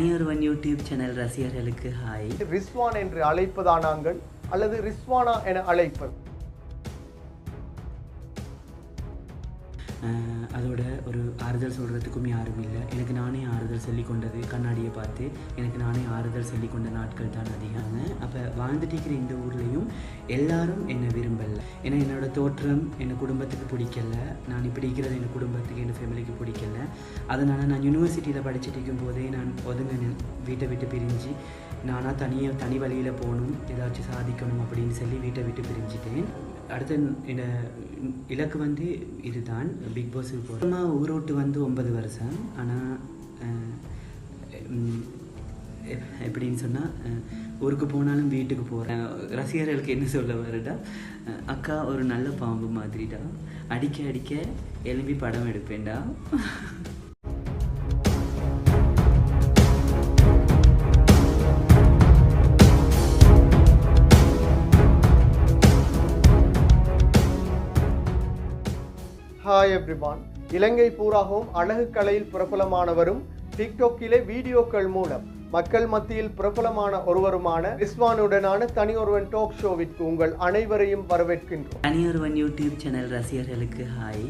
Thaniyoruvan YouTube channel ரசிகர்களுக்கு hi. Rizwan என்று அழைப்பதா நாங்கள்? அல்லது ரிஸ்வானா என அழைப்பது? அதோட ஒரு ஆறுதல் சொல்கிறதுக்கும் யாரும் இல்லை. எனக்கு நானே ஆறுதல் சொல்லி கொண்டது கண்ணாடியை பார்த்து எனக்கு நானே ஆறுதல் சொல்லி கொண்ட நாட்கள் தான் அதிகங்க அப்போ வாழ்ந்துட்டு இருக்கிற இந்த ஊர்லேயும் எல்லாரும் என்னை விரும்பலை. ஏன்னா என்னோட தோற்றம் என் குடும்பத்துக்கு பிடிக்கல. நான் இப்படி இருக்கிறது என் குடும்பத்துக்கு என் ஃபேமிலிக்கு பிடிக்கல. அதனால் நான் யூனிவர்சிட்டியில் படிச்சுட்டு இருக்கும் போதே நான் ஒதுங்க வீட்டை விட்டு பிரிஞ்சு நானாக தனியாக தனி வழியில் போகணும் ஏதாச்சும் சாதிக்கணும் அப்படின்னு சொல்லி வீட்டை விட்டு பிரிஞ்சிட்டேன். அடுத்து இந்த இலக்கு வந்து இதுதான் பிக் பாஸுக்கு போகிறோம் ஊர் விட்டு வந்து ஒன்பது வருஷம். ஆனால் எப்படின்னு சொன்னால் ஊருக்கு போனாலும் வீட்டுக்கு போகிறேன் ரசிகர்களுக்கு என்ன சொல்ல வருடா அக்கா ஒரு நல்ல பாம்பு மாதிரிடா. அடிக்க அடிக்க எலும்பி படம் எடுப்பேன்டா. ஹாய் எவ்ரிவான் இலங்கை பூராகவும் அழகு கலையில் பிரபலமானவரும் டிக்டாக்கிலே வீடியோக்கள் மூலம் மக்கள் மத்தியில் பிரபலமான ஒருவருமான ரிஸ்வானுடனான தனியொருவன் டாக் ஷோவிற்கு உங்கள் அனைவரையும் வரவேற்கின்றோம். தனியொருவன் யூடியூப் சேனல் ரசிகர்களுக்கு ஹாய்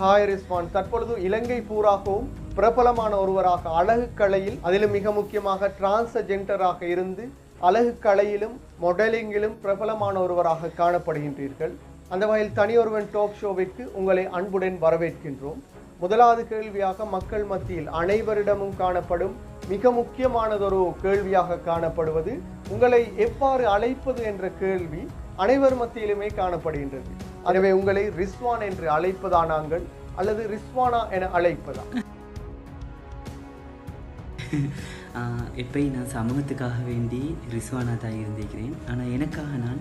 ஹாய் ரிஸ்வான். தற்பொழுது இலங்கை பூராகவும் பிரபலமான ஒருவராக அழகு கலையில் அதிலும் மிக முக்கியமாக டிரான்ஸ்ஜெண்டராக இருந்து அழகு கலையிலும் மாடலிங்கிலும் பிரபலமான ஒருவராக காணப்படுகின்றீர்கள். அந்த வகையில் தனியொருவன் டாக் ஷோவிற்கு உங்களை அன்புடன் வரவேற்கின்றோம். முதலாவது கேள்வியாக மக்கள் மத்தியில் அனைவரிடமும் காணப்படும் மிக முக்கியமானதொரு கேள்வியாக காணப்படுவது உங்களை எவ்வாறு அழைப்பது என்ற கேள்வி அனைவர் மத்தியிலுமே காணப்படுகின்றது. எனவே உங்களை ரிஸ்வான் என்று அழைப்பதா நாங்கள் அல்லது ரிஸ்வானா என அழைப்பதா? இப்போ நான் சமூகத்துக்காக வேண்டி ரிஸ்வானா தான் இருந்திருக்கிறேன். ஆனால் எனக்காக நான்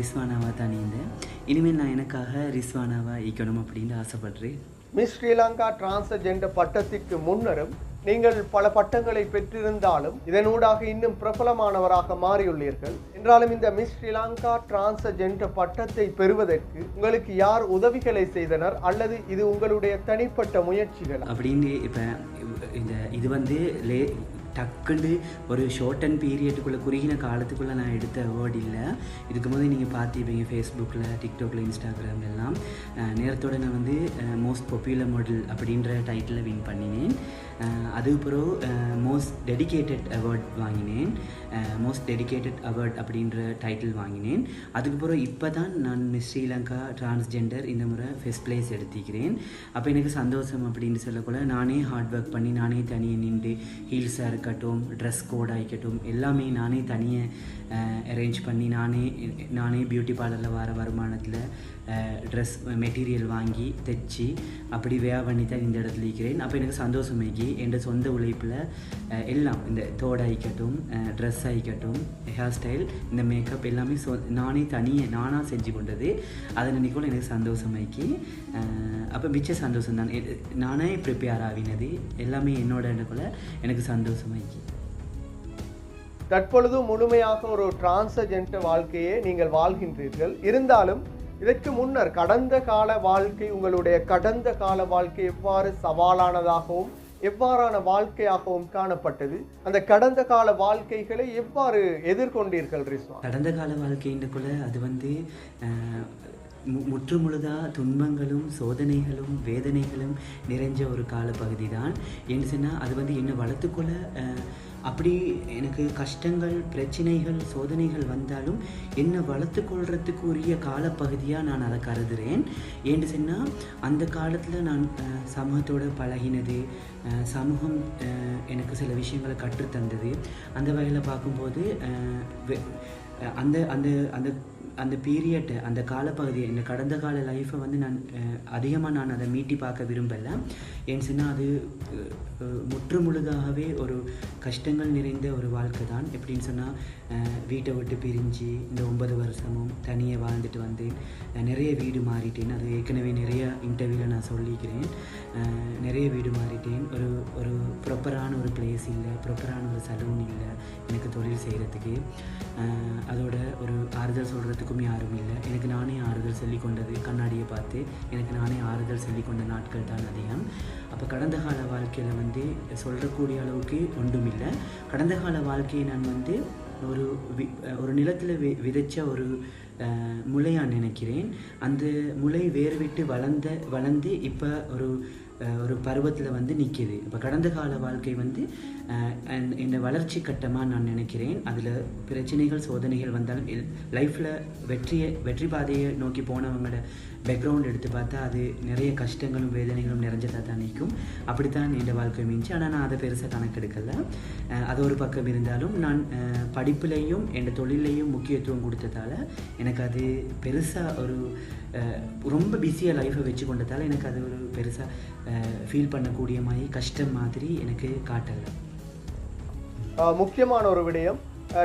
ரிஸ்வானாவாக தான் இருந்தேன். இனிமேல் நான் எனக்காக ரிஸ்வானாவாக ஈக்கணும் அப்படின்னு ஆசைப்படுறேன். மிஸ் ஸ்ரீலங்கா டிரான்ஸ்ஜெண்டர் பட்டத்திற்கு முன்னரும் நீங்கள் பல பட்டங்களை பெற்றிருந்தாலும் இதனூடாக இன்னும் பிரபலமானவராக மாறியுள்ளீர்கள். என்றாலும் இந்த மிஸ் ஸ்ரீலங்கா டிரான்ஸ்ஜெண்டர் பட்டத்தை பெறுவதற்கு உங்களுக்கு யார் உதவிகளை செய்தனர் அல்லது இது உங்களுடைய தனிப்பட்ட முயற்சிகள்? அப்படின்னு இப்போ இந்த இது வந்து லே டக்குன்னு ஒரு ஷார்ட் அண்ட் பீரியடுக்குள்ளே குறுகின காலத்துக்குள்ளே நான் எடுத்த அவார்டு இல்லை. இதுக்கு முதல் நீங்கள் பார்த்துருப்பீங்க ஃபேஸ்புக்கில் டிக்டாக்ல இன்ஸ்டாகிராம் எல்லாம் நேரத்தோடு நேரத்தோட நான் வந்து மோஸ்ட் பாப்புலர் மாடல் அப்படின்ற டைட்டிலில் வின் பண்ணினேன். அதுக்கப்புறம் மோஸ்ட் டெடிகேட்டட் அவார்ட் வாங்கினேன். மோஸ்ட் டெடிகேட்டட் அவார்ட் அப்படின்ற டைட்டில் வாங்கினேன். அதுக்கப்புறம் இப்போ தான் நான் மிஸ் ஸ்ரீலங்கா டிரான்ஸ்ஜெண்டர் இந்த முறை ஃபஸ்ட் பிளேஸ் எடுத்திக்கிறேன் அப்போ எனக்கு சந்தோஷம் அப்படின்னு சொல்லக்கூட நானே ஹார்ட் ஒர்க் பண்ணி நானே தனியாக நின்று ஹீல்ஸாக இருக்கட்டும் ட்ரெஸ் கோட் ஆகிக்கட்டும் எல்லாமே நானே தனியாக அரேஞ்ச் பண்ணி நானே நானே பியூட்டி பார்லரில் வர வருமானத்தில் ட்ரெஸ் மெட்டீரியல் வாங்கி தைச்சி அப்படி வே பண்ணி தான் இந்த இடத்துல இருக்கிறேன். அப்போ எனக்கு சந்தோஷமாகி என் சொந்த உழைப்பில் எல்லாம் இந்த தோடாயிக்கட்டும் ட்ரெஸ் ஆகிக்கட்டும் ஹேர் ஸ்டைல் இந்த மேக்கப் எல்லாமே சொ நானே தனியாக நானாக செஞ்சு கொண்டது. அதை நினைக்கல எனக்கு சந்தோஷமாக்கி அப்போ மிச்ச சந்தோஷம் தான் நானே ப்ரிப்பேர் ஆகினது எல்லாமே என்னோட எனக்குள்ள எனக்கு சந்தோஷமாக்கி தற்பொழுது முழுமையாக ஒரு டிரான்ஸ்ஜெண்டர் வாழ்க்கையே நீங்கள் வாழ்கின்றீர்கள். இருந்தாலும் இதற்கு முன்னர் கடந்த கால வாழ்க்கை உங்களுடைய கடந்த கால வாழ்க்கை எவ்வாறு சவாலானதாகவும் எவ்வாறான வாழ்க்கையாகவும் காணப்பட்டது? அந்த கடந்த கால வாழ்க்கைகளை எவ்வாறு எதிர்கொண்டீர்கள் ரிஸ்வா கடந்த கால வாழ்க்கைன்றக்குள்ள அது வந்து அஹ், மு- துன்பங்களும் சோதனைகளும் வேதனைகளும் நிறைஞ்ச ஒரு காலப்பகுதி தான் ஏன்னு சொன்னால் அது வந்து என்னை வளர்த்துக்கொள்ள அப்படி எனக்கு கஷ்டங்கள் பிரச்சனைகள் சோதனைகள் வந்தாலும் என்னை வளர்த்துக்கொள்றதுக்கு உரிய காலப்பகுதியாக நான் அதை கருதுகிறேன் ஏன்னு சொன்னால் அந்த காலத்தில் நான் சமூகத்தோடு சமூகத்தோட பழகினது சமூகம் எனக்கு சில விஷயங்களை கற்றுத்தந்தது. அந்த வகையில் பார்க்கும்போது வெ- அந்த அந்த அந்த அந்த பீரியட்டை அந்த காலப்பகுதியை இந்த கடந்த கால லைஃப்பை வந்து நான் அதிகமாக நான் அதை மீட்டி பார்க்க விரும்பலை. ஏன்னு சொன்னால் அது முற்று முழுதாகவே ஒரு கஷ்டங்கள் நிறைந்த ஒரு வாழ்க்கை தான். எப்படின்னு சொன்னால் வீட்டை விட்டு பிரிஞ்சு இந்த ஒன்பது வருஷமும் தனியாக வாழ்ந்துட்டு வந்தேன் நிறைய வீடு மாறிட்டேன். அது ஏற்கனவே நிறைய இன்டர்வியூவில் நான் சொல்லிக்கிறேன். நிறைய வீடு மாறிட்டேன். ஒரு ஒரு ப்ராப்பரான ஒரு பிளேஸ் இல்லை ப்ராப்பரான ஒரு சலூன் இல்லை எனக்கு தொழில் செய்கிறதுக்கு அதோட ஒரு ஆறுதல் சொல்கிறதுக்கு சொல்கிறதுக்கும் யாரும் இல்லை. எனக்கு நானே ஆறுதல் சொல்லி கொண்டது கண்ணாடியை பார்த்து எனக்கு நானே ஆறுதல் சொல்லி கொண்ட நாட்கள் தான் அதிகம். அப்போ கடந்த கால வாழ்க்கையில் வந்து சொல்கிறக்கூடிய அளவுக்கு ஒன்றும் இல்லை. கடந்த கால வாழ்க்கையை நான் வந்து ஒரு வி ஒரு நிலத்தில் வி விதைச்ச ஒரு அஹ், நினைக்கிறேன். அந்த முளை வேர்விட்டு வளர்ந்த வளர்ந்து இப்போ ஒரு ஒரு பருவத்தில் வந்து நிற்கிது இப்போ கடந்த கால வாழ்க்கை வந்து இந்த வளர்ச்சி கட்டமாக நான் நினைக்கிறேன். அதில் பிரச்சனைகள் சோதனைகள் வந்தாலும் லைஃப்பில் வெற்றியை வெற்றி பாதையை நோக்கி போனவங்களோட பேக்ரவுண்ட் எடுத்து பார்த்தா அது நிறைய கஷ்டங்களும் வேதனைகளும் நிறைஞ்சதாக தான் நிற்கும். அப்படித்தான் என் வாழ்க்கை மீஞ்சி. ஆனால் நான் அதை பெருசாக கணக்கெடுக்கல. அது ஒரு பக்கம் இருந்தாலும் நான் படிப்புலேயும் என் தொழிலையும் முக்கியத்துவம் கொடுத்ததால எனக்கு அது பெருசாக ஒரு ரொம்ப பிஸியாக லைஃப்பை வச்சு கொண்டதால் எனக்கு அது ஒரு பெருசாக ஃபீல் பண்ணக்கூடிய மாதிரி கஷ்டம் மாதிரி எனக்கு காட்டலை. முக்கியமான ஒரு விடயம்.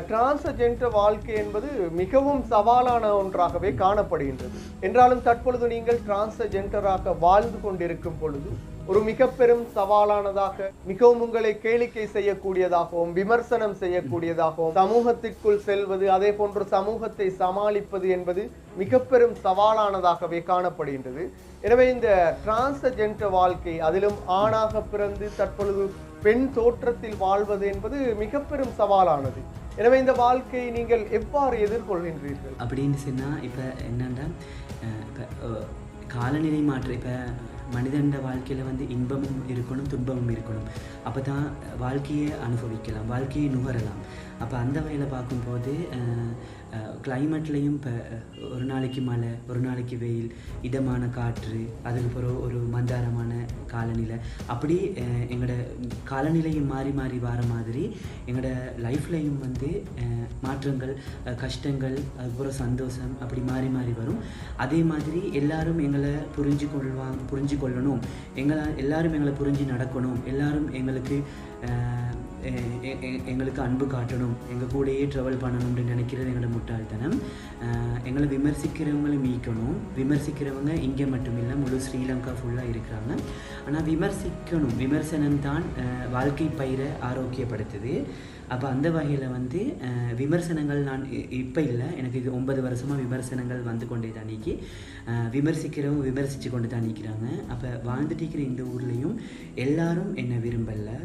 டிரான்ஸ்ஜெண்டர் வாழ்க்கை என்பது மிகவும் சவாலான ஒன்றாகவே காணப்படுகின்றது. என்றாலும் தற்பொழுது நீங்கள் டிரான்ஸ்ஜெண்டராக வாழ்ந்து கொண்டிருக்கும் பொழுது ஒரு மிக பெரும் சவாலானதாக மிகவும் உங்களை கேளிக்கை செய்யக்கூடியதாகவும் விமர்சனம் செய்யக்கூடியதாகவும் சமூகத்திற்குள் செல்வது அதே போன்று சமூகத்தை சமாளிப்பது என்பது மிக பெரும் சவாலானதாகவே காணப்படுகின்றது. எனவே இந்த டிரான்ஸ்ஜெண்டர் வாழ்க்கை அதிலும் ஆணாக பிறந்து தற்பொழுது பெண் தோற்றத்தில் வாழ்வது என்பது மிக பெரும் சவாலானது. எனவே இந்த வாழ்க்கையை நீங்கள் எவ்வாறு எதிர்கொள்கின்றீர்கள்? அப்படின்னு சொன்னால் இப்போ என்னன்னா இப்போ காலநிலை மாற்ற இப்போ மனிதன வாழ்க்கையில் வந்து இன்பமும் இருக்கணும் துன்பமும் இருக்கணும். அப்போ தான் வாழ்க்கையை அனுபவிக்கலாம் வாழ்க்கையை நுகரலாம். அப்போ அந்த வகையில் பார்க்கும்போது கிளைமேட்லேயும் இப்போ ஒரு நாளைக்கு மழை ஒரு நாளைக்கு வெயில் இதமான காற்று அதுக்கப்புறம் ஒரு மந்தாரமான காலநிலை. அப்படி எங்களோட காலநிலையும் மாறி மாறி வர மாதிரி எங்களோட லைஃப்லையும் வந்து மாற்றங்கள் கஷ்டங்கள் அதுக்கப்புறம் சந்தோஷம் அப்படி மாறி மாறி வரும். அதே மாதிரி எல்லாரும் எங்களை புரிஞ்சு கொள்வாங்க புரிஞ்சு கொள்ளணும். எங்களை எல்லாரும் எங்களை புரிஞ்சு நடக்கணும். எல்லாரும் எங்களுக்கு எங்களுக்கு அன்பு காட்டணும் எங்கள் கூடயே ட்ராவல் பண்ணணும்னு நினைக்கிறது எங்களோட முட்டாள்தனம். எங்களை விமர்சிக்கிறவங்களும் மீட்கணும். விமர்சிக்கிறவங்க இங்கே மட்டும் இல்லை முழு ஸ்ரீலங்கா ஃபுல்லாக இருக்கிறாங்க. ஆனால் விமர்சிக்கணும். விமர்சனம் தான் வாழ்க்கை பயிரை ஆரோக்கியப்படுத்துது. அப்போ அந்த வகையில் வந்து விமர்சனங்கள் நான் இப்போ இல்லை. எனக்கு இது ஒன்பது வருஷமாக விமர்சனங்கள் வந்து கொண்டே தான் நீக்கி விமர்சிக்கிறவங்க விமர்சித்து கொண்டு தான் நிற்கிறாங்க அப்போ வாழ்ந்துட்டு இருக்கிற இந்த ஊர்லேயும் எல்லாரும் என்னை விரும்பலை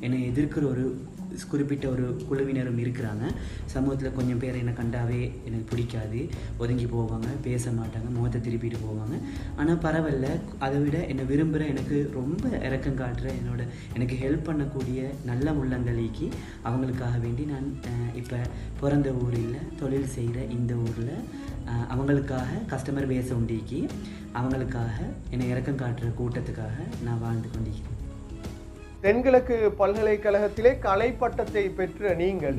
என்னை எதிர்க்கிற ஒரு குறிப்பிட்ட ஒரு குழுவினரும் இருக்கிறாங்க. சமூகத்தில் கொஞ்சம் பேர் என்னை கண்டாவே எனக்கு பிடிக்காது. ஒதுங்கி போவாங்க பேச மாட்டாங்க முகத்தை திருப்பிட்டு போவாங்க. ஆனால் பரவாயில்ல அதை விட என்னை விரும்புகிற எனக்கு ரொம்ப இறக்கம் காட்டுற என்னோட எனக்கு ஹெல்ப் பண்ணக்கூடிய நல்ல உள்ளங்களுக்கு அவங்களுக்காக வேண்டி நான் இப்போ பிறந்த ஊரில் தொழில் செய்கிற இந்த ஊரில் அவங்களுக்காக கஸ்டமர் பேச உண்டிக்கி. அவங்களுக்காக என்னை இறக்கம் காட்டுற கூட்டத்துக்காக நான் வாழ்ந்து கொண்டிருக்கிறேன் தென்கிழக்கு பல்கலைக்கழகத்திலே கலை பட்டத்தை பெற்ற நீங்கள்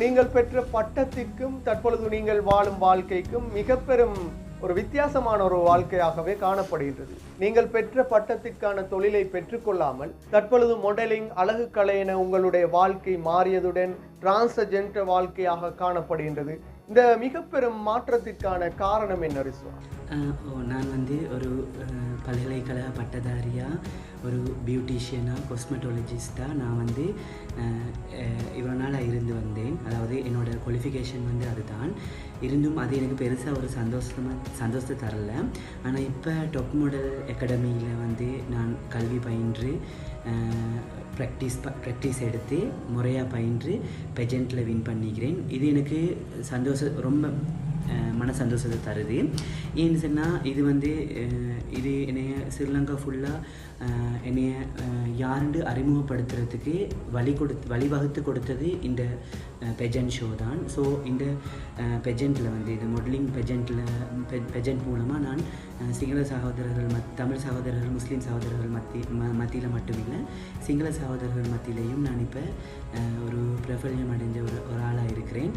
நீங்கள் பெற்ற பட்டத்திற்கும் தற்பொழுது நீங்கள் வாழும் வாழ்க்கைக்கும் மிக பெரும் ஒரு வித்தியாசமான ஒரு வாழ்க்கையாகவே காணப்படுகின்றது. நீங்கள் பெற்ற பட்டத்திற்கான தொழிலை பெற்றுக்கொள்ளாமல் தற்பொழுது மாடலிங் அழகு கலை என உங்களுடைய வாழ்க்கை மாறியதுடன் டிரான்ஸ்ஜெண்டர் வாழ்க்கையாக காணப்படுகின்றது. இந்த மிக பெரும் மாற்றத்திற்கான காரணம் என்ன ரிஸ்வா? நான் வந்து ஒரு பல்கலைக்கழக பட்டதாரியாக ஒரு பியூட்டிஷியனாக கொஸ்மெட்டாலஜிஸ்ட்டாக நான் வந்து இவ்வளோ நாளாக இருந்து வந்தேன். அதாவது என்னோடய குவாலிஃபிகேஷன் வந்து அதுதான். இருந்தும் அது எனக்கு பெருசாக ஒரு சந்தோஷமாக சந்தோஷத்தை தரல. ஆனால் இப்போ டாப் மாடல் அகாடமியில் வந்து நான் கல்வி பயின்று ப்ராக்டிஸ் ப்ராக்டிஸ் எடுத்து முறையாக பயின்று பெஜெண்ட்டில் வின் பண்ணிக்கிறேன். இது எனக்கு சந்தோஷம் ரொம்ப மன சந்தோஷத்தை தருது. ஏன்னு சொன்னால் இது வந்து இது என்னைய ஸ்ரீலங்கா ஃபுல்லாக என்னைய யாருண்டு அறிமுகப்படுத்துறதுக்கு வழி கொடுத்து வழிவகுத்து கொடுத்தது இந்த பெஜன்ட் ஷோ தான். ஸோ இந்த பெஜெண்ட்டில் வந்து இது மாடலிங் பெஜெண்ட்டில் பெஜெண்ட் மூலமாக நான் சிங்கள சகோதரர்கள் மத் தமிழ் சகோதரர்கள் முஸ்லீம் சகோதரர்கள் மத்தி ம மத்தியில் மட்டுமில்லை சிங்கள சகோதரர்கள் மத்தியிலையும் நான் இப்போ ஒரு பிரபல்யம் அடைஞ்ச ஒரு ஒரு ஆளாக இருக்கிறேன்.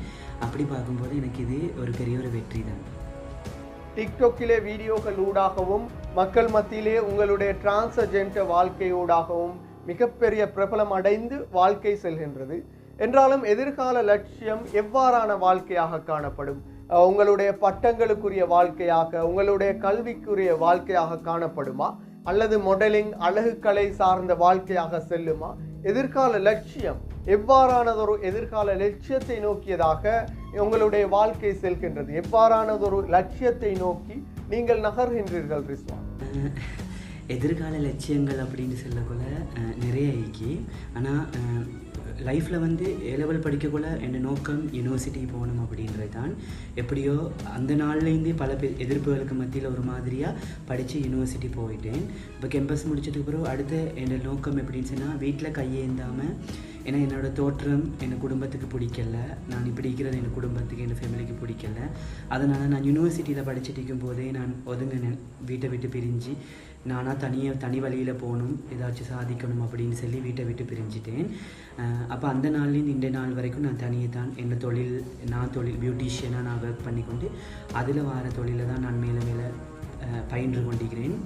அப்படி பார்க்கும்போது எனக்கு இது ஒரு பெரிய ஒரு வெற்றி தான். டிக்டாக்கிலே வீடியோக்கள் ஊடாகவும் மக்கள் மத்தியிலே உங்களுடைய டிரான்ஸ்ஜெண்டர் வாழ்க்கையூடாகவும் மிகப்பெரிய பிரபலம் அடைந்து வாழ்க்கை செல்கின்றது. என்றாலும் எதிர்கால லட்சியம் எவ்வாறான வாழ்க்கையாக காணப்படும்? உங்களுடைய பட்டங்களுக்குரிய வாழ்க்கையாக உங்களுடைய கல்விக்குரிய வாழ்க்கையாக காணப்படுமா? அல்லது மாடலிங் அழகுக்கலை சார்ந்த வாழ்க்கையாக செல்லுமா? எதிர்கால லட்சியம் எவ்வாறானதொரு எதிர்கால லட்சியத்தை நோக்கியதாக உங்களுடைய வாழ்க்கை செல்கின்றது. எவ்வாறானதொரு லட்சியத்தை நோக்கி நீங்கள் நகர்கின்றீர்கள் ரிஸ்வா எதிர்கால லட்சியங்கள் அப்படின்னு சொல்லக்குள்ள நிறைய இருக்கு. ஆனால் லைஃப்பில் வந்து ஏ லெவல் படிக்கக்குள்ள என் நோக்கம் யூனிவர்சிட்டி போகணும் அப்படின்றது தான் எப்படியோ அந்த நாள்லேருந்தே பல பேர் எதிர்ப்புகளுக்கு மத்தியில் ஒரு மாதிரியாக படித்து யூனிவர்சிட்டி போயிட்டேன். இப்போ கேம்பஸ் முடிச்சதுக்கு பிறகு அடுத்து என் நோக்கம் எப்படின்னு சொன்னால் வீட்டில் கையேந்தாமல் ஏன்னா என்னோடய தோற்றம் என் குடும்பத்துக்கு பிடிக்கல. நான் இப்படி இருக்கிறது என் குடும்பத்துக்கு என் ஃபேமிலிக்கு பிடிக்கல. அதனால் நான் யூனிவர்சிட்டியில் படிச்சுட்டு இருக்கும் போதே நான் ஒதுங்கினேன். வீட்டை விட்டு பிரிஞ்சு நானாக தனியாக தனி வழியில் போகணும் ஏதாச்சும் சாதிக்கணும் அப்படின்னு சொல்லி வீட்டை விட்டு பிரிஞ்சிட்டேன். அப்போ அந்த நாள்லேருந்து இந்த நாள் வரைக்கும் நான் தனியே தான் என் தொழில் நான் தொழில் பியூட்டிஷியனாக நான் ஒர்க் பண்ணிக்கொண்டு அதில் வர தொழிலை தான் நான் மேலே மேலே பயின்று கொண்டிருக்கிறேன்.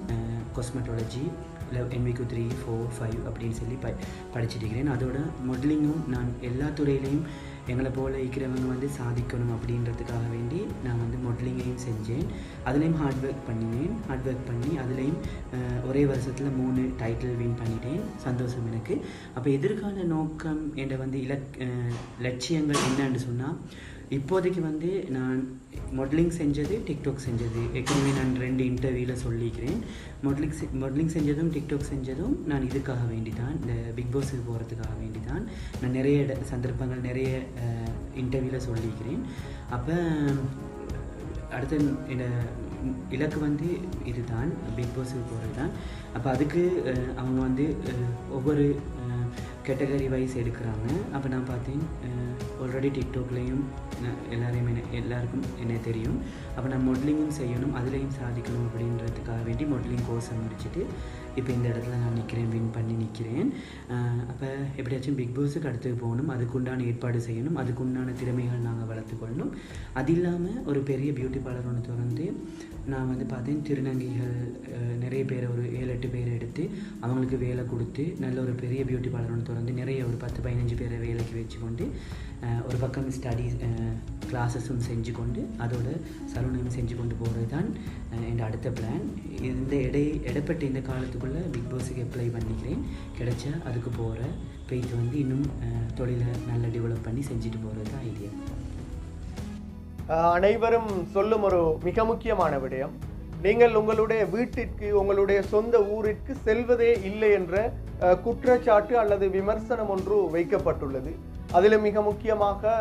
கொஸ்மெட்டாலஜி இல்லை என்விக்கு த்ரீ ஃபோர் ஃபைவ் அப்படின்னு சொல்லி ப படிச்சிருக்கிறேன் அதோட மாடலிங்கும் நான் எல்லா துறையிலையும் எங்களை போல இருக்கிறவங்க வந்து சாதிக்கணும் அப்படின்றதுக்காக வேண்டி நான் வந்து மாடலிங்கையும் செஞ்சேன். அதுலேயும் ஹார்ட் ஒர்க் பண்ணினேன். ஹார்ட் ஒர்க் பண்ணி அதுலேயும் ஒரே வருஷத்தில் மூணு டைட்டில் வின் பண்ணிட்டேன். சந்தோஷம் எனக்கு. அப்போ எதிர்கால நோக்கம் என்ற வந்து இலக் லட்சியங்கள் என்னன்னு சொன்னால் இப்போதைக்கு வந்து நான் மாடலிங் செஞ்சது டிக்டாக் செஞ்சது. ஏற்கனவே நான் ரெண்டு இன்டர்வியூவில் சொல்லிக்கிறேன். மாடலிங் செ மாடலிங் செஞ்சதும் டிக்டாக் செஞ்சதும் நான் இதுக்காக வேண்டி தான் இந்த பிக் பாஸுக்கு போகிறதுக்காக வேண்டி தான் நான் நிறைய இட சந்தர்ப்பங்கள் நிறைய இன்டர்வியூவில் சொல்லிக்கிறேன். அப்போ அடுத்த என்ன இலக்கு வந்து இதுதான். பிக் பாஸுக்கு போகிறது தான் அப்போ அதுக்கு அவங்க வந்து ஒவ்வொரு கேட்டகரி வைஸ் எடுக்கிறாங்க. அப்போ நான் பார்த்தேன் ஆல்ரெடி டிக்டாக்லேயும் எல்லாரையும் என்ன எல்லாருக்கும் என்ன தெரியும். அப்போ நான் மாடலிங்கும் செய்யணும் அதுலேயும் சாதிக்கணும் அப்படின்றதுக்காக வேண்டி மாடலிங் கோர்ஸை முடிச்சுட்டு இப்போ இந்த இடத்துல நான் நிற்கிறேன் வின் பண்ணி நிற்கிறேன் அப்போ எப்படியாச்சும் பிக் பாஸுக்கு அடுத்து போகணும். அதுக்குண்டான ஏற்பாடு செய்யணும். அதுக்குண்டான திறமைகள் நாங்கள் வளர்த்துக்கொள்ளணும் அது இல்லாமல் ஒரு பெரிய பியூட்டி பார்லர் ஒன்று திறந்து நான் வந்து பார்த்தேன் திருநங்கைகள் நிறைய பேரை ஒரு ஏழு எட்டு பேரை எடுத்து அவங்களுக்கு வேலை கொடுத்து நல்ல ஒரு பெரிய பியூட்டி பார்லர் ஒன்று திறந்து நிறைய ஒரு பத்து பதினஞ்சு பேரை வேலைக்கு வச்சுக்கொண்டு ஒரு பக்கம் ஸ்டடீஸ் கிளாஸஸும் செஞ்சு கொண்டு அதோட சலூனையும் செஞ்சு கொண்டு போகிறது தான் என் அடுத்த பிளான் இந்த இடை இடைப்பட்ட இந்த காலத்துக்குள்ளே பிக் பாஸுக்கு அப்ளை பண்ணிக்கிறேன். கிடைச்சா அதுக்கு போகிற போயிட்டு வந்து இன்னும் தொழிலை நல்லா டெவலப் பண்ணி செஞ்சுட்டு போகிறது தான் ஐடியா அனைவரும் சொல்லும் ஒரு மிக முக்கியமான விடயம். நீங்கள் உங்களுடைய வீட்டிற்கு உங்களுடைய சொந்த ஊரிற்கு செல்வதே இல்லை என்ற குற்றச்சாட்டு அல்லது விமர்சனம் ஒன்று வைக்கப்பட்டுள்ளது. அதில் மிக முக்கியமாக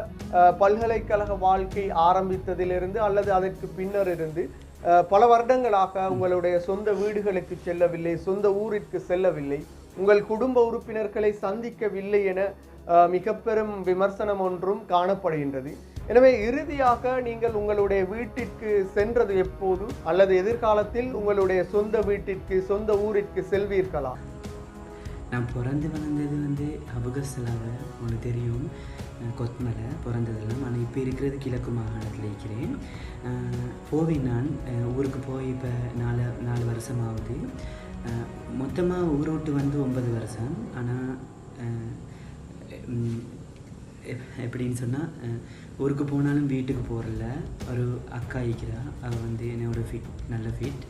பல்கலைக்கழக வாழ்க்கை ஆரம்பித்ததிலிருந்து அல்லது அதற்கு பின்னர் இருந்து பல வருடங்களாக உங்களுடைய சொந்த வீடுகளுக்கு செல்லவில்லை சொந்த ஊரிற்கு செல்லவில்லை உங்கள் குடும்ப உறுப்பினர்களை சந்திக்கவில்லை என மிக பெரும் விமர்சனம் ஒன்றும் காணப்படுகின்றது. எனவே இறுதியாக நீங்கள் உங்களுடைய வீட்டிற்கு சென்றது எப்போது அல்லது எதிர்காலத்தில் உங்களுடைய சொந்த வீட்டிற்கு சொந்த ஊரிற்கு செல்வீர்களா? நான் பிறந்து வளர்ந்தது வந்து அபகஸ்தலாவை உங்களுக்கு தெரியும். கொத்மலை பிறந்ததெல்லாம். ஆனால் இப்போ இருக்கிறது கிழக்கு மாகாணத்தில் இருக்கிறேன். போவேன் நான். ஊருக்கு போய் இப்போ நாலு நாலு வருஷம் ஆகுது மொத்தமாக ஊரை விட்டு வந்து ஒன்பது வருஷம். ஆனால் எப்படின்னு சொன்னால் ஊருக்கு போனாலும் வீட்டுக்கு போகிறல ஒரு அக்கா இருக்கிறா. அவள் வந்து என்னோட ஃபிட் நல்ல ஃபிட்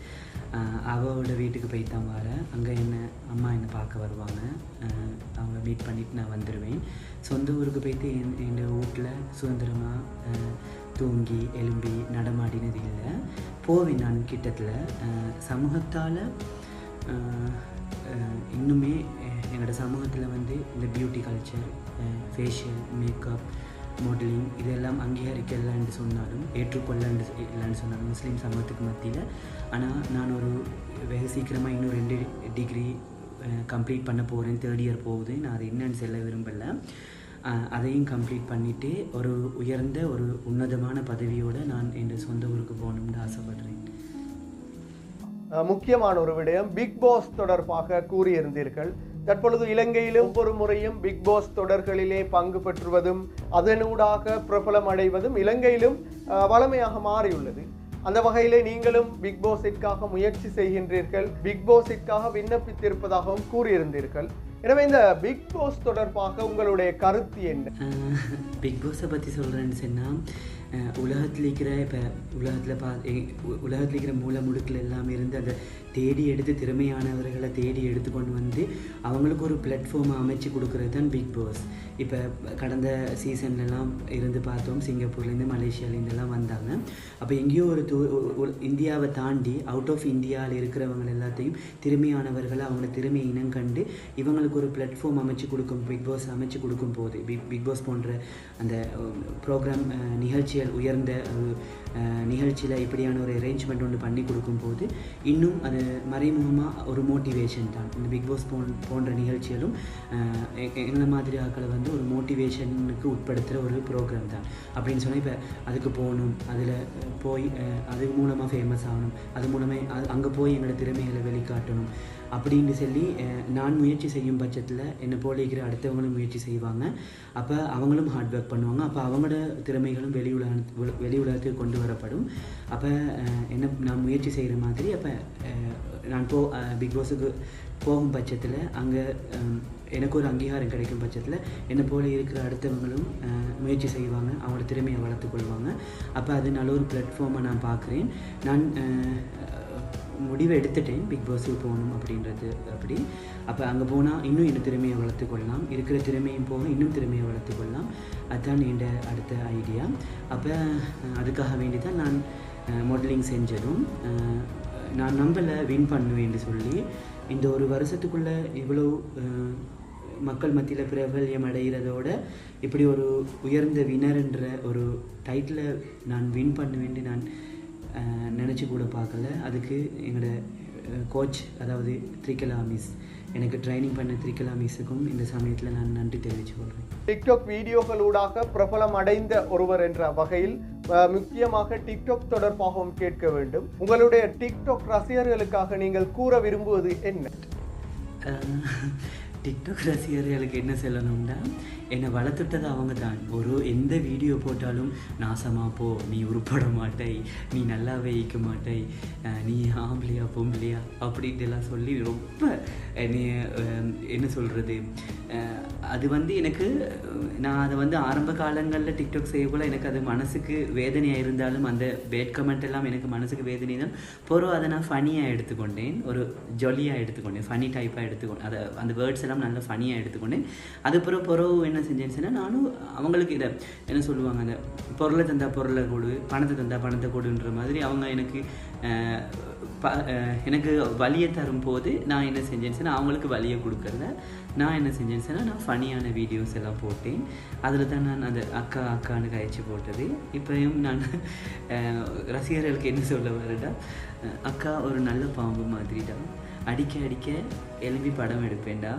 அவளோட வீட்டுக்கு போய் தான் வர. அங்கே என்ன அம்மா என்னை பார்க்க வருவாங்க? அவங்க அவங்கள மீட் பண்ணிவிட்டு நான் வந்துடுவேன் சொந்த ஊருக்கு போயிட்டு என் எங்கள் வீட்டில் சுதந்திரமாக தூங்கி எலும்பி நடமாடினது இல்லை. போவேன் நான் கிட்டத்தில். சமூகத்தால் இன்னுமே எங்களோட சமூகத்தில் வந்து இந்த beauty culture facial makeup modelling இதெல்லாம் அங்கீகரிக்கலன்னு சொன்னாலும் ஏற்றுக்கொள்ளன்னு இல்லைன்னு சொன்னாலும் முஸ்லீம் சமூகத்துக்கு மத்தியில். ஆனால் நான் ஒரு வெகு சீக்கிரமாக இன்னும் ரெண்டு டிகிரி கம்ப்ளீட் பண்ண போகிறேன் தேர்ட் இயர் போகுது. நான் அதை என்னன்னு சொல்ல விரும்பலை. அதையும் கம்ப்ளீட் பண்ணிவிட்டு ஒரு உயர்ந்த ஒரு உன்னதமான பதவியோடு நான் என் சொந்த ஊருக்கு போகணும்னு ஆசைப்பட்றேன். முக்கியமான ஒரு விடயம். பிக் பாஸ் தொடர்பாக கூறியிருந்தீர்கள். தற்பொழுது இலங்கையிலும் ஒரு முறையும் பிக் பாஸ் தொடர்களிலே பங்கு பெற்றுவதும் அதனூடாக பிரபலம் அடைவதும் இலங்கையிலும் வளமையாக வழமையாக மாறியுள்ளது. அந்த வகையிலே நீங்களும் பிக் பாஸிற்காக முயற்சி செய்கின்றீர்கள். பிக் பாஸிற்காக விண்ணப்பித்திருப்பதாகவும் கூறியிருந்தீர்கள். எனவே இந்த பிக் பாஸ் தொடர்பாக உங்களுடைய கருத்து என்ன? பிக் பாஸை பற்றி சொல்கிறேன்னு சொன்னால் உலகத்தில் இருக்கிற இப்போ உலகத்தில் பா உலகத்தில் இருக்கிற மூலை முடுக்கில் எல்லாமே இருந்து அதை தேடி எடுத்து திறமையானவர்களை தேடி எடுத்துக்கொண்டு வந்து அவங்களுக்கு ஒரு பிளாட்ஃபார்மை அமைச்சு கொடுக்குறது தான் பிக் பாஸ் இப்போ கடந்த சீசன்லலாம் இருந்து பார்த்தோம் சிங்கப்பூர்லேருந்து மலேசியாலேருந்துலாம் வந்தாங்க. அப்போ எங்கேயோ ஒரு தூ இந்தியாவை தாண்டி அவுட் ஆஃப் இந்தியாவில் இருக்கிறவங்க எல்லாத்தையும் திறமையானவர்களை அவங்கள திறமையை இனம் கண்டு இவங்களுக்கு ஒரு பிளாட்ஃபார்ம் அமைச்சு கொடுக்கும் பிக் பாஸ் அமைச்சு கொடுக்கும் போது பிக் பிக் பாஸ் போன்ற அந்த ப்ரோக்ராம் நிகழ்ச்சி கமர்ஷியல் உயர்ந்த நிகழ்ச்சியில் இப்படியான ஒரு அரேஞ்ச்மெண்ட் ஒன்று பண்ணி கொடுக்கும்போது இன்னும் அது மறைமுகமாக ஒரு மோட்டிவேஷன் தான். இந்த பிக் பாஸ் போன் போன்ற நிகழ்ச்சிகளும் எந்த எங்களை மாதிரி ஆக்களை வந்து ஒரு மோட்டிவேஷனுக்கு உட்படுத்துகிற ஒரு ப்ரோக்ராம் தான். அப்படின்னு சொன்னால் இப்போ அதுக்கு போகணும் அதில் போய் அது மூலமாக ஃபேமஸ் ஆகணும் அது மூலமே அங்கே போய் எங்களோட திறமைகளை வெளிக்காட்டணும் அப்படின்னு சொல்லி நான் முயற்சி செய்யும் பட்சத்தில் என்னை போல இருக்கிற அடுத்தவங்களும் முயற்சி செய்வாங்க. அப்போ அவங்களும் ஹார்ட் ஒர்க் பண்ணுவாங்க. அப்போ அவங்களோட திறமைகளும் வெளி உலக வெளி உலகத்துக்கு கொண்டு வரப்படும். அப்போ என்ன நான் முயற்சி செய்கிற மாதிரி அப்போ நான் போ பிக் பாஸுக்கு போகும் பட்சத்தில் அங்கே எனக்கு ஒரு அங்கீகாரம் கிடைக்கும் பட்சத்தில் என்னை போல இருக்கிற அடுத்தவங்களும் முயற்சி செய்வாங்க. அவங்களோட திறமையை வளர்த்துக்கொள்வாங்க அப்போ அது நல்ல ஒரு பிளாட்ஃபார்மை நான் பார்க்குறேன் நான் முடிவை எடுத்துட்டேன். பிக் பாஸுக்கு போகணும் அப்படின்றது அப்படி. அப்போ அங்கே போனால் இன்னும் என் திறமையை வளர்த்துக்கொள்ளலாம் இருக்கிற திறமையும் போக இன்னும் திறமையை வளர்த்துக்கொள்ளலாம் அதுதான் என் அடுத்த ஐடியா அப்போ அதுக்காக வேண்டி தான் நான் மாடலிங் செஞ்சதும். நான் நம்பலை வின் பண்ணுவேன் சொல்லி இந்த ஒரு வருஷத்துக்குள்ளே இவ்வளோ மக்கள் மத்தியில் பிரபல்யம் அடைகிறதோட இப்படி ஒரு உயர்ந்த வினர்ன்ற ஒரு டைட்டிலை நான் வின் பண்ணுவேன்னு நான் நினச்சி கூட பார்க்கல. அதுக்கு எங்களோட கோச் அதாவது த்ரிகலா மிஸ் எனக்கு ட்ரைனிங் பண்ண த்ரிகலா மிஸ்ஸுக்கும் இந்த சமயத்தில் நான் நன்றி தெரிவித்து கொள்கிறேன் டிக்டாக் வீடியோக்களூடாக பிரபலம் அடைந்த ஒருவர் என்ற வகையில் முக்கியமாக டிக்டாக் தொடர்பாகவும் கேட்க வேண்டும். உங்களுடைய டிக்டாக் ரசிகர்களுக்காக நீங்கள் கூற விரும்புவது என்ன? டிக்டாக் ரசிகர்களுக்கு என்ன சொல்லணும்னா என்னை வளர்த்துட்டது அவங்க தான் ஒரு எந்த வீடியோ போட்டாலும் நாசமாக போ நீ உருப்பட மாட்டை நீ நல்லாவே வைக்க மாட்டை நீ ஆம்பளையா பொம்பளையா அப்படின்ட்டு எல்லாம் சொல்லி ரொம்ப என்னைய என்ன சொல்கிறது அது வந்து எனக்கு நான் அதை வந்து ஆரம்ப காலங்களில் டிக்டாக் செய்யக்குள்ள எனக்கு அது மனசுக்கு வேதனையாக இருந்தாலும் அந்த பேட் கமெண்ட் எல்லாம் எனக்கு மனசுக்கு வேதனை தான். பொறவு அதை நான் ஃபனியாக எடுத்துக்கொண்டேன். ஒரு ஜொலியாக எடுத்துக்கொண்டேன். ஃபனி டைப்பாக எடுத்துக்கொண்டேன். அதை அந்த வேர்ட்ஸ் எல்லாம் நல்லா ஃபனியாக எடுத்துக்கொண்டேன். அது பிறகு பிறகு என்ன செஞ்சேன்னு சொன்னால் நானும் அவங்களுக்கு இதை என்ன சொல்லுவாங்க அந்த பொருளை தந்தால் பொருளை கொடு பணத்தை தந்தால் பணத்தை கொடுன்ற மாதிரி அவங்க எனக்கு ப- எனக்கு வழியை தரும் போது நான் என்ன செஞ்சேன்னு சொன்னால் அவங்களுக்கு வழியை கொடுக்கறத நான் என்ன செஞ்சேன்னு சொன்னால் நான் ஃபனியான வீடியோஸ் எல்லாம் போட்டேன். அதில் தான் நான் அந்த அக்கா அக்கான்னு கழிச்சு போட்டது. இப்போயும் நான் ரசிகர்களுக்கு என்ன சொல்ல வரேன்டா அக்கா ஒரு நல்ல பாம்பு மாதிரிடா. அடிக்க அடிக்க எலும்பி படம் எடுப்பேன்டா.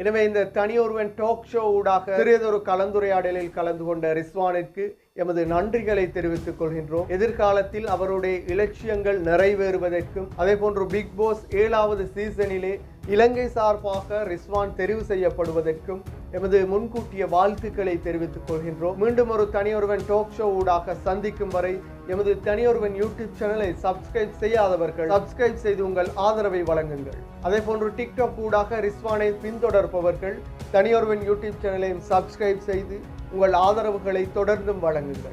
எனவே இந்த தனியொருவன் டாக் ஷோ ஊடாக சிறியதொரு கலந்துரையாடலில் கலந்து கொண்ட ரிஸ்வானுக்கு எமது நன்றிகளை தெரிவித்துக் கொள்கின்றோம். எதிர்காலத்தில் அவருடைய இலட்சியங்கள் நிறைவேறுவதற்கும் அதே போன்று பிக் பாஸ் ஏழாவது சீசனிலே இலங்கை சார்பாக ரிஸ்வான் தெரிவு செய்யப்படுவதற்கும் எமது முன்கூட்டிய வாழ்த்துக்களை தெரிவித்துக் கொள்கின்றோம். மீண்டும் ஒரு தனியொருவன் டாக் ஷோ ஊடாக சந்திக்கும் வரை எமது தனியொருவன் யூடியூப் சேனலை சப்ஸ்கிரைப் செய்யாதவர்கள் சப்ஸ்கிரைப் செய்து உங்கள் ஆதரவை வழங்குங்கள். அதே போன்று டிக்டாக் ஊடாக ரிஸ்வானை பின்தொடர்பவர்கள் தனியொருவன் யூடியூப் சேனலையும் சப்ஸ்கிரைப் செய்து உங்கள் ஆதரவுகளை தொடர்ந்தும் வழங்குங்கள்.